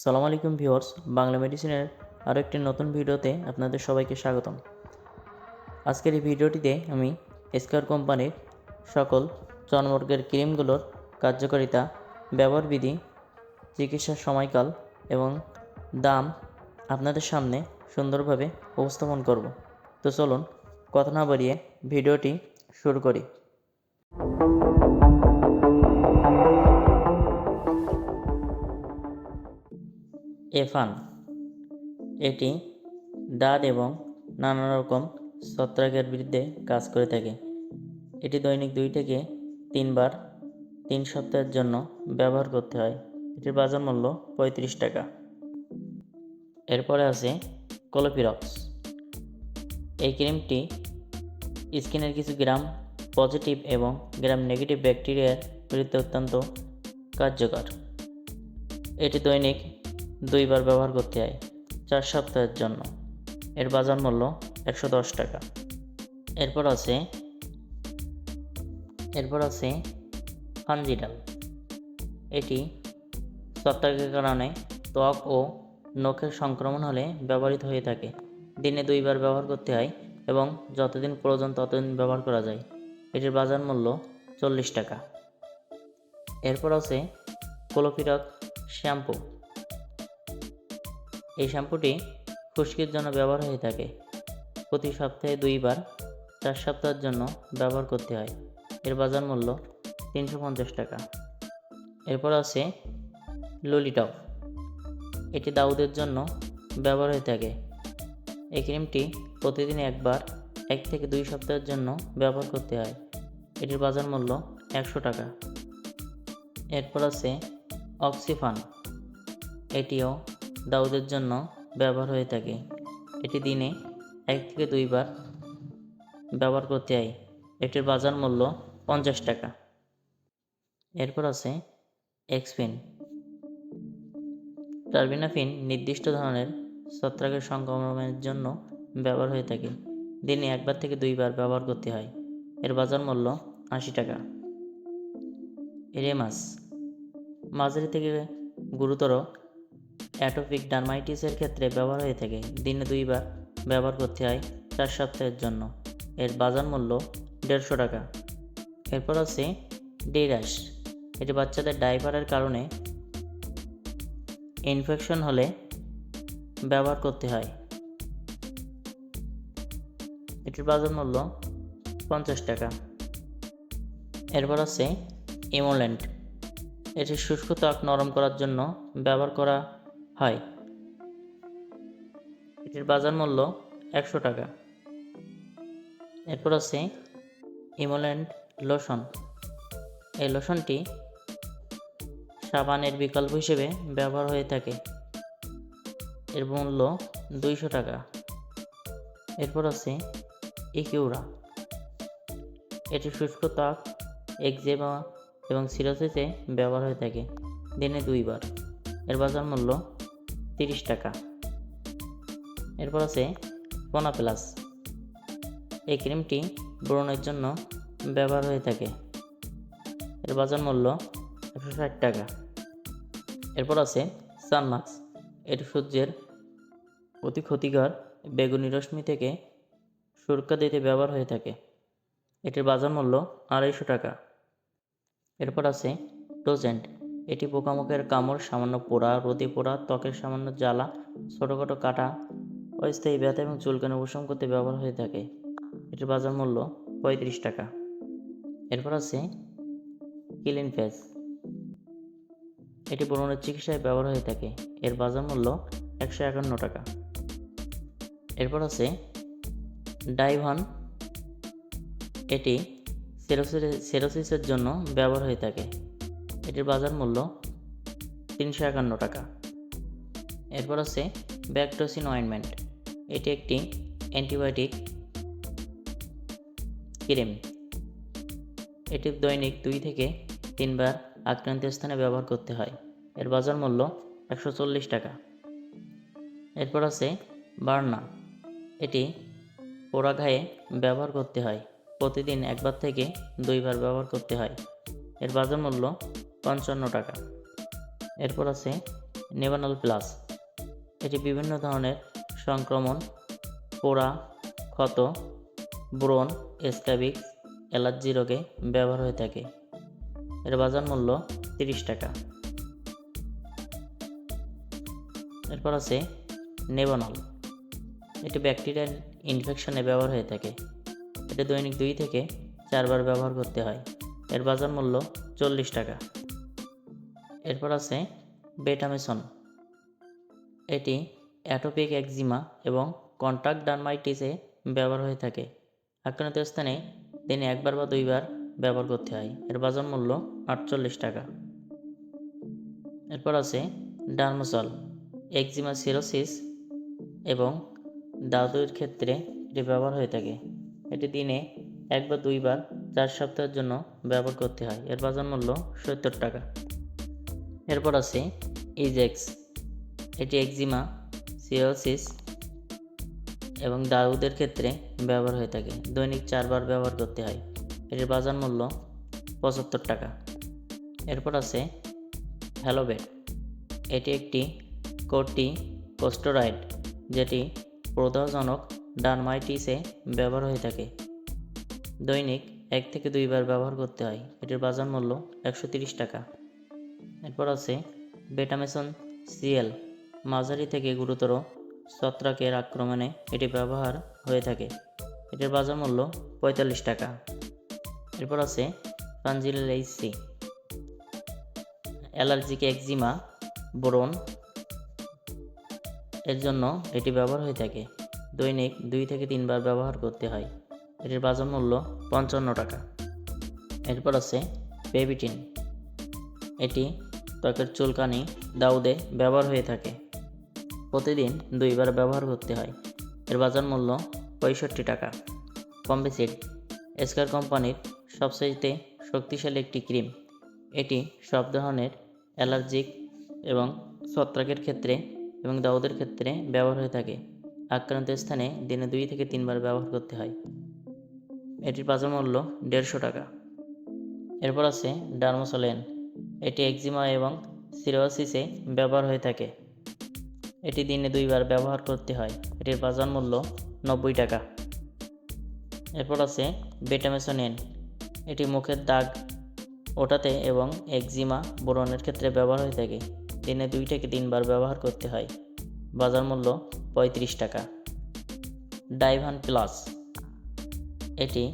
সালাম আলাইকুম ভিউয়ার্স, বাংলা মেডিসিনের আরও একটি নতুন ভিডিওতে আপনাদের সবাইকে স্বাগতম। আজকের এই ভিডিওটিতে আমি স্কার কোম্পানির সকল চর্মরোগের ক্রিমগুলোর কার্যকারিতা, ব্যবহার বিধি, চিকিৎসার সময়কাল এবং দাম আপনাদের সামনে সুন্দরভাবে উপস্থাপন করব। তো চলুন, কথা না বাড়িয়ে ভিডিওটি শুরু করি। এফান। এটি দাঁত এবং নানা রকম ছত্রাকের বিরুদ্ধে কাজ করে থাকে। এটি দৈনিক দুই থেকে তিনবার তিন সপ্তাহের জন্য ব্যবহার করতে হয়। এটির বাজার মূল্য পঁয়ত্রিশ টাকা। এরপরে আছে কলোপিরক্স। এই ক্রিমটি স্কিনের কিছু গ্রাম পজিটিভ এবং গ্রাম নেগেটিভ ব্যাকটেরিয়ার বিরুদ্ধে অত্যন্ত কার্যকর। এটি দৈনিক দুইবার ব্যবহার করতে হয়, চার সপ্তাহের জন্য। এর বাজার মূল্য একশো দশ টাকা। এরপর আছে এরপর আছে ফানজিডাল। এটি ছত্রাকের কারণে ত্বক ও নখের সংক্রমণ হলে ব্যবহৃত হয়ে থাকে। দিনে দুইবার ব্যবহার করতে হয় এবং যতদিন প্রয়োজন ততদিন ব্যবহার করা যায়। এটির বাজার মূল্য চল্লিশ টাকা। এরপর আছে কোলোপিরক শ্যাম্পু। এই শ্যাম্পুটি খুশকির জন্য ব্যবহার হয়ে থাকে। প্রতি সপ্তাহে দুইবার চার সপ্তাহের জন্য ব্যবহার করতে হয়। এর বাজার মূল্য তিনশো পঞ্চাশ টাকা। এরপর আছে ললিটপ এটি দাউদের জন্য ব্যবহার হয়ে থাকে। এই ক্রিমটি প্রতিদিন একবার এক থেকে দুই সপ্তাহের জন্য ব্যবহার করতে হয়। এটির বাজার মূল্য একশো টাকা। এরপর আছে অক্সিফান। এটিও দাউদের জন্য ব্যবহার হয়ে থাকে। এটি দিনে এক থেকে দুইবার ব্যবহার করতে হয়। এটির বাজার মূল্য পঞ্চাশ টাকা। এরপর আছে এক্সপিন টার্বিনাফিন নির্দিষ্ট ধরনের ছত্রাকের সংক্রমণের জন্য ব্যবহার হয়ে থাকে। দিনে একবার থেকে দুইবার ব্যবহার করতে হয়। এর বাজার মূল্য আশি টাকা। রেমাস মাঝারি থেকে গুরুতর অ্যাটোপিক ডার্মাইটিসের ক্ষেত্রে ব্যবহার হয়ে থাকে। দিনে দুইবার ব্যবহার করতে হয় চার সপ্তাহের জন্য। এর বাজার মূল্য দেড়শো টাকা। এরপর আছে ডেরাস এটি বাচ্চাদের ডাইপারের কারণে ইনফেকশন হলে ব্যবহার করতে হয়। এটির বাজার মূল্য পঞ্চাশ টাকা। এরপর আছে ইমোল্যান্ড এটি শুষ্ক ত্বক নরম করার জন্য ব্যবহার করা হয়। এটির বাজার মূল্য একশো টাকা। এরপর আছে ইমোল্যান্ড লোশন। এই লোশনটি সাবানের বিকল্প হিসেবে ব্যবহার হয়ে থাকে। এর মূল্য দুইশো টাকা। এরপর আছে ইকিউরা এটি শুষ্ক ত্বক একজেমা এবং সিরোসিসে ব্যবহার হয়ে থাকে। দিনে দুইবার। এর বাজার মূল্য তিরিশ টাকা। এরপর আছে পোনা প্লাস। এই ক্রিমটি ব্রণের জন্য ব্যবহার হয়ে থাকে। এর বাজার মূল্য একশো ষাট টাকা। এরপর আছে সানমাক্স এটি সূর্যের অতি ক্ষতিকর বেগুনি রশ্মি থেকে সুরক্ষা দিতে ব্যবহার হয়ে থাকে। এটির বাজার মূল্য আড়াইশো টাকা। এরপর আছে টোজেন্ট এটি পোকামাকড়ের কামড়, সামান্য পোড়া, রোদে পোড়া, ত্বকের সামান্য জ্বালা, ছোটোখাটো কাটা, অস্থায়ী ব্যথা এবং চুলকানি উপশম করতে ব্যবহার হয়ে থাকে। এটির বাজার মূল্য পঁয়ত্রিশ টাকা। এরপর আছে ক্লিন ফেস। এটি ব্রণের চিকিৎসায় ব্যবহার হয়ে থাকে। এর বাজার মূল্য একশো একান্ন টাকা। এরপর আছে ডাইভান। এটি সেরোসিস সেরোসিসের জন্য ব্যবহার হয়ে থাকে। এটির বাজার মূল্য তিনশো একান্ন টাকা। এরপর আছে ব্যাকটোসিন অয়েনমেন্ট। এটি একটি অ্যান্টিবায়োটিক ক্রিম। এটি দৈনিক দুই থেকে তিনবার আক্রান্ত স্থানে ব্যবহার করতে হয়। এর বাজার মূল্য একশো চল্লিশ টাকা। এরপর আছে বার্না। এটি পোড়া ঘায়ে ব্যবহার করতে হয়। প্রতিদিন একবার থেকে দুইবার ব্যবহার করতে হয়। এর বাজার মূল্য পঞ্চান্ন টাকা। এরপর আছে নেভানল প্লাস এটি বিভিন্ন ধরনের সংক্রমণ, পোড়া, ক্ষত, ব্রণ স্ক্যাবিক্স অ্যালার্জি রোগে ব্যবহার হয়ে থাকে। এর বাজার মূল্য তিরিশ টাকা। এরপর আছে নেভানল এটি ব্যাকটেরিয়াল ইনফেকশনে ব্যবহার হয়ে থাকে। এটি দৈনিক দুই থেকে চারবার ব্যবহার করতে হয়। এর বাজার মূল্য চল্লিশ টাকা। এরপর আছে বেটামেসন। এটি অ্যাটোপিক একজিমা এবং কন্ট্রাক্ট ডার্মাইটিসে ব্যবহার হয়ে থাকে। আক্রান্ত স্থানে দিনে একবার বা দুইবার ব্যবহার করতে হয়। এর বাজার মূল্য আটচল্লিশ টাকা। এরপর আছে ডার্মোসল একজিমা সিরোসিস এবং দাদুর ক্ষেত্রে এটি ব্যবহার হয়ে থাকে। এটি দিনে এক বা দুইবার চার সপ্তাহের জন্য ব্যবহার করতে হয়। এর বাজার মূল্য সত্তর টাকা। এরপর আছে ইজেক্স এটি একজিমা সিরোসিস এবং দাউদের ক্ষেত্রে ব্যবহার হয়ে থাকে। দৈনিক চারবার ব্যবহার করতে হয়। এটির বাজার মূল্য পঁচাত্তর টাকা। এরপর আছে হ্যালোবেট এটি একটি কোটি কোস্টোরাইড যেটি প্রদাহজনক ডানমাইটিসে ব্যবহার হয়ে থাকে। দৈনিক এক থেকে দুইবার ব্যবহার করতে হয়। এটির বাজার মূল্য একশো টাকা। এরপর আছে বেটামেসন সিএল মাঝারি থেকে গুরুতর ছত্রাকের আক্রমণে এটি ব্যবহার হয়ে থাকে। এটির বাজার মূল্য পঁয়তাল্লিশ টাকা। এরপর আছে পাঞ্জিলাইসি অ্যালার্জিক একজিমা ব্রণ এর জন্য এটি ব্যবহার হয়ে থাকে। দৈনিক দুই থেকে তিনবার ব্যবহার করতে হয়। এটির বাজার মূল্য পঞ্চান্ন টাকা। এরপর আছে বেবিটিন এটি ত্বকের চুলকানি দাউদে ব্যবহার হয়ে থাকে। প্রতিদিন দুইবার ব্যবহার করতে হয়। এর বাজার মূল্য পঁয়ষট্টি টাকা। কম্বিসিড এসকার কোম্পানির সবচাইতে শক্তিশালী একটি ক্রিম। এটি সব ধরনের অ্যালার্জিক এবং ছত্রাকের ক্ষেত্রে এবং দাউদের ক্ষেত্রে ব্যবহার হয়ে থাকে। আক্রান্ত স্থানে দিনে দুই থেকে তিনবার ব্যবহার করতে হয়। এটির বাজার মূল্য দেড়শো টাকা। এরপর আছে ডার্মোসোলেন এটি একজিমা এবং সিরোসিসে ব্যবহার হয়ে থাকে। এটি দিনে দুইবার ব্যবহার করতে হয়। এটির বাজার মূল্য নব্বই টাকা। এরপর আছে বেটামেসোনেন। এটি মুখের দাগ ওঠাতে এবং একজিমা বোরনের ক্ষেত্রে ব্যবহার হয়ে থাকে। দিনে দুই থেকে তিনবার ব্যবহার করতে হয়। বাজার মূল্য পঁয়ত্রিশ টাকা। ডাইভান প্লাস। এটি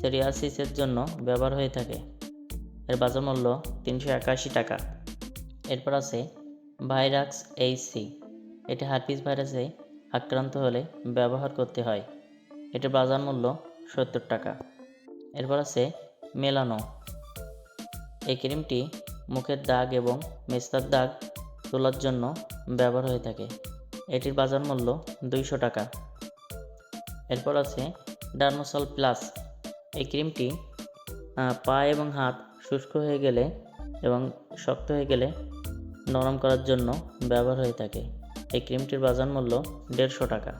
সেরিয়াসিসের জন্য ব্যবহার হয়ে থাকে। এর বাজার মূল্য তিনশো একাশি টাকা। এরপর আছে ভাইরাক্স এইচসি এটি হার্পিস ভাইরাসে আক্রান্ত হলে ব্যবহার করতে হয়। এটির বাজার মূল্য সত্তর টাকা। এরপর আছে মেলানো। এই ক্রিমটি মুখের দাগ এবং মেস্তার দাগ তোলার জন্য ব্যবহার হয়ে থাকে। এটির বাজার মূল্য দুইশো টাকা। এরপর আছে ডার্মোসল প্লাস। এই ক্রিমটি পা এবং হাত শুষ্ক হয়ে গেলে এবং শক্ত হয়ে গেলে নরম করার জন্য ব্যবহার হয়ে থাকে। এই ক্রিমটির বাজার মূল্য দেড়শো টাকা।